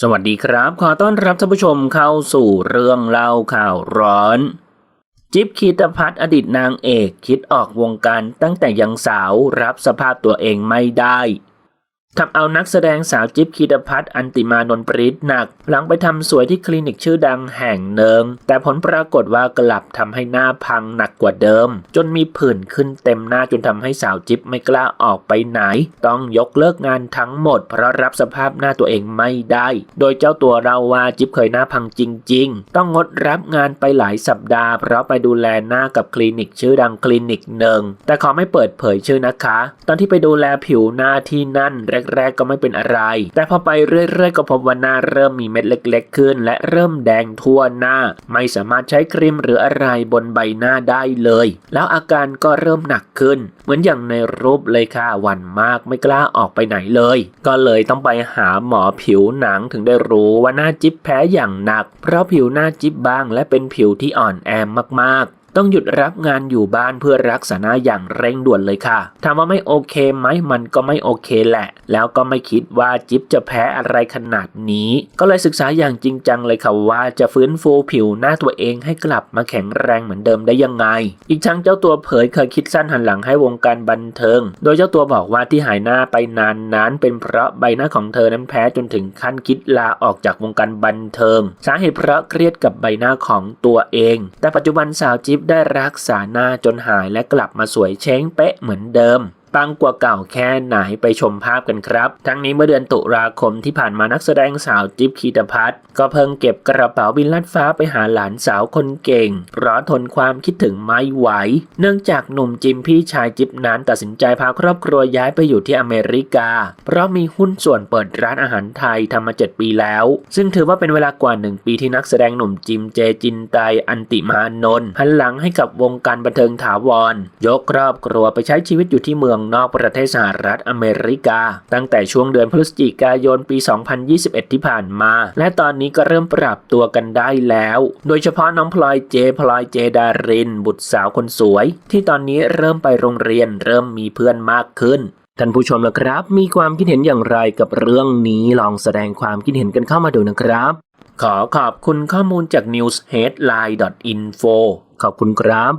สวัสดีครับ ขอต้อนรับท่านผู้ชมเข้าสู่เรื่องเล่าข่าวร้อน จิ๊บคีตพัฒน์อดีตนางเอกคิดออกวงการตั้งแต่ยังสาวรับสภาพตัวเองไม่ได้ ทำเอานักแสดงสาวจิ๊บคีตพัฒน์อันติมานนปริศหนัก หลังไปทำสวยที่คลินิกชื่อดังแห่งหนึ่งแต่ผลปรากฏว่ากลับทำให้หน้าพังหนักกว่าเดิม จนมีผื่นขึ้นเต็มหน้าจนทำให้สาวจิ๊บไม่กล้าออกไปไหน ต้องยกเลิกงานทั้งหมด เพราะรับสภาพหน้าตัวเองไม่ได้ โดยเจ้าตัวเราว่าจิ๊บเคยหน้าพังจริง ๆ ต้องงดรับงานไปหลายสัปดาห์ เพราะไปดูแลหน้ากับคลินิกชื่อดังคลินิกหนึ่งแต่ขอไม่เปิดเผยชื่อนะคะ ตอนที่ไปดูแลผิวหน้าที่นั่นแรกๆ ก็ไม่เป็นอะไร แต่พอไปเรื่อยๆ ก็พบว่าหน้าเริ่มมีเม็ดเล็ก ๆ ขึ้น และเริ่มแดงทั่วหน้า ไม่สามารถใช้ครีมหรืออะไรบนใบหน้าได้เลย แล้วอาการก็เริ่มหนักขึ้น เหมือนอย่างในรูปเลยค่ะวันมากไม่กล้าออกไปไหนเลย ก็เลยต้องไปหาหมอผิวหนังถึงได้รู้ว่าหน้าจิ๊บแพ้อย่างหนัก เพราะผิวหน้าจิ๊บบางและเป็นผิวที่อ่อนแอมากๆ ต้องหยุดรับงานอยู่บ้านเพื่อรักษาหน้าอย่างเร่งด่วนเลยค่ะถามว่าไม่โอเคไหมมันก็ไม่โอเคแหละ แล้วก็ไม่คิดว่าจิ๊บจะแพ้อะไรขนาดนี้ ก็เลยศึกษาอย่างจริงจังเลยค่ะว่าจะฟื้นฟูผิวหน้าตัวเองให้กลับมาแข็งแรงเหมือนเดิมได้ยังไง อีกทั้งเจ้าตัวเผยเคยคิดสั้นหันหลังให้วงการบันเทิง โดยเจ้าตัวบอกว่าที่หายหน้าไปนานนั้น เป็นเพราะใบหน้าของเธอนั้นแพ้จนถึงขั้นคิดลาออกจากวงการบันเทิง สาเหตุเพราะเครียดกับใบหน้าของตัวเอง แต่ปัจจุบันสาวจิ๊บได้รักษาหน้าจนหายและกลับมาสวยเช้งเป๊ะเหมือนเดิม ปังกว่าเก่าแค่ไหนไปชมภาพกันครับ ทั้งนี้เมื่อเดือนตุลาคมที่ผ่านมานักแสดงสาวจิ๊บคีตพัฒน์ก็เพิ่งเก็บกระเป๋าบินลัดฟ้าไปหาหลานสาวคนเก่งเพราะทนความคิดถึงไม่ไหว เนื่องจากหนุ่มจิมพี่ชายจิ๊บนั้นตัดสินใจพาครอบครัวย้ายไปอยู่ที่อเมริกา เพราะมีหุ้นส่วนเปิดร้านอาหารไทยทำมา 7 ปีแล้ว ซึ่งถือว่าเป็นเวลากว่า 1 ปีที่นักแสดงหนุ่มจิมเจจินไตอันติมานนท์หันหลังให้กับวงการบันเทิงถาวร ยกครอบครัวไปใช้ชีวิตอยู่ที่เมืองนอกประเทศสหรัฐอเมริกา ตั้งแต่ช่วงเดือนพฤศจิกายนปี 2021 ที่ผ่านมา และตอนนี้ก็เริ่มปรับตัวกันได้แล้ว โดยเฉพาะน้องพลอยเจพลอยเจดาริน บุตรสาวคนสวย ที่ตอนนี้เริ่มไปโรงเรียนเริ่มมีเพื่อนมากขึ้นท่านผู้ชมนะครับ มีความคิดเห็นอย่างไรกับเรื่องนี้ลองแสดงความคิดเห็นกันเข้ามาดูนะครับ ขอขอบคุณข้อมูลจาก newsheadline.info ขอบคุณครับ